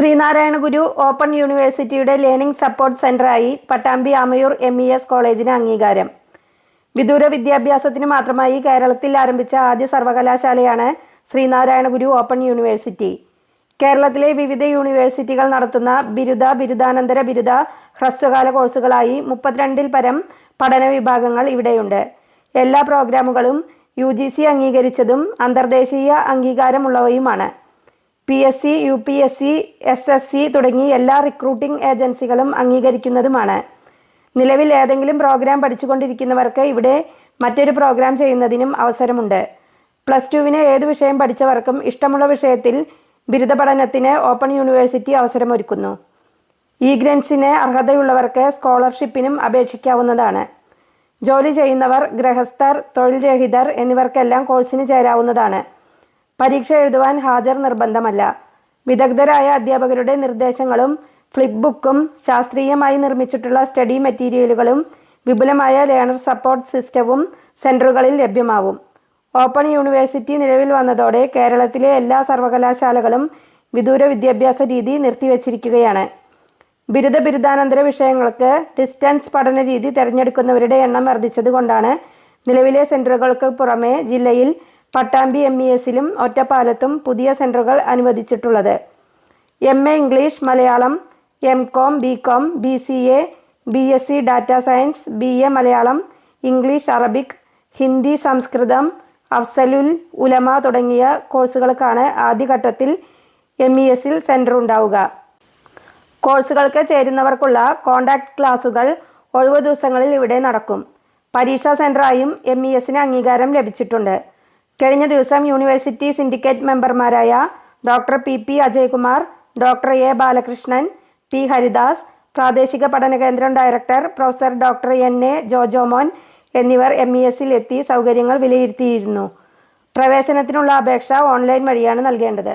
Sreenarayana Guru open യൂണിവേഴ്സിറ്റിയുടെ learning support സെന്ററായി Pattambi Amayur M E S കോളേജിന് അംഗീകാരം. വിദൂര വിദ്യാഭ്യാസത്തിന് മാത്രമായി കേരളത്തിൽ ആരംഭിച്ച ആദ്യ സർവകലാശാലയാണ് ശ്രീനാരായണ ഗുരു ഓപ്പൺ യൂണിവേഴ്സിറ്റി. കേരളത്തിലെ വിവിധ യൂണിവേഴ്സിറ്റികൾ നടത്തുന്ന ബിരുദ ബിരുദാനന്തര ബിരുദ ഹ്രസ്വകാല കോഴ്സുകളായി മുപ്പത്തിരണ്ടിൽ പരം പഠന വിഭാഗങ്ങൾ ഇവിടെയുണ്ട്. എല്ലാ പ്രോഗ്രാമുകളും യു അംഗീകരിച്ചതും അന്തർദേശീയ അംഗീകാരമുള്ളവയുമാണ്. P S C U P S C S S C തുടങ്ങി എല്ലാ റിക്രൂട്ടിംഗ് ഏജൻസികളും അംഗീകരിക്കുന്നതുമാണ്. നിലവിൽ ഏതെങ്കിലും പ്രോഗ്രാം പഠിച്ചുകൊണ്ടിരിക്കുന്നവർക്ക് ഇവിടെ മറ്റൊരു പ്രോഗ്രാം ചെയ്യുന്നതിനും അവസരമുണ്ട്. പ്ലസ് ടുവിന് ഏത് വിഷയം പഠിച്ചവർക്കും ഇഷ്ടമുള്ള വിഷയത്തിൽ ബിരുദ പഠനത്തിന് ഓപ്പൺ യൂണിവേഴ്സിറ്റി അവസരമൊരുക്കുന്നു. ഇ ഗ്രൻസിന് അർഹതയുള്ളവർക്ക് സ്കോളർഷിപ്പിനും അപേക്ഷിക്കാവുന്നതാണ്. ജോലി ചെയ്യുന്നവർ ഗൃഹസ്ഥർ തൊഴിൽ രഹിതർ എന്നിവർക്കെല്ലാം കോഴ്സിന് ചേരാവുന്നതാണ്. പരീക്ഷ എഴുതുവാൻ ഹാജർ നിർബന്ധമല്ല. വിദഗ്ധരായ അധ്യാപകരുടെ നിർദ്ദേശങ്ങളും ഫ്ലിപ്പ് ബുക്കും ശാസ്ത്രീയമായി നിർമ്മിച്ചിട്ടുള്ള സ്റ്റഡി മെറ്റീരിയലുകളും വിപുലമായ ലേണർ സപ്പോർട്ട് സിസ്റ്റവും സെന്ററുകളിൽ ലഭ്യമാവും. ഓപ്പൺ യൂണിവേഴ്സിറ്റി നിലവിൽ വന്നതോടെ കേരളത്തിലെ എല്ലാ സർവകലാശാലകളും വിദൂര വിദ്യാഭ്യാസ രീതി നിർത്തിവച്ചിരിക്കുകയാണ്. ബിരുദ ബിരുദാനന്തര വിഷയങ്ങൾക്ക് ഡിസ്റ്റൻസ് പഠന രീതി തിരഞ്ഞെടുക്കുന്നവരുടെ എണ്ണം വർദ്ധിച്ചതുകൊണ്ടാണ് നിലവിലെ സെന്ററുകൾക്ക് പുറമെ ജില്ലയിൽ പട്ടാമ്പി എം ഇ എസിലും ഒറ്റപ്പാലത്തും പുതിയ സെന്ററുകൾ അനുവദിച്ചിട്ടുള്ളത്. M A English Malayalam M Com B Com B C A B S C data science B A Malayalam English Arabic Hindi Sanskrit Afzalul Ulama തുടങ്ങിയ കോഴ്സുകൾക്കാണ് ആദ്യഘട്ടത്തിൽ എം ഇ എസിൽ സെന്റർ ഉണ്ടാവുക. കോഴ്സുകൾക്ക് ചേരുന്നവർക്കുള്ള കോണ്ടാക്ട് ക്ലാസുകൾ ഒഴിവ് ദിവസങ്ങളിൽ ഇവിടെ നടക്കും. പരീക്ഷാ സെന്ററായും എം ഇ എസിന് അംഗീകാരം ലഭിച്ചിട്ടുണ്ട്. കഴിഞ്ഞ ദിവസം യൂണിവേഴ്സിറ്റി സിൻഡിക്കേറ്റ് മെമ്പർമാരായ doctor P P Ajaykumar doctor A Balakrishnan P Haridas പ്രാദേശിക പഠന കേന്ദ്രം director professor doctor N A Jojomon എന്നിവർ എം ഇ എസിൽ എത്തി സൗകര്യങ്ങൾ വിലയിരുത്തിയിരുന്നു. പ്രവേശനത്തിനുള്ള അപേക്ഷ ഓൺലൈൻ വഴിയാണ് നൽകേണ്ടത്.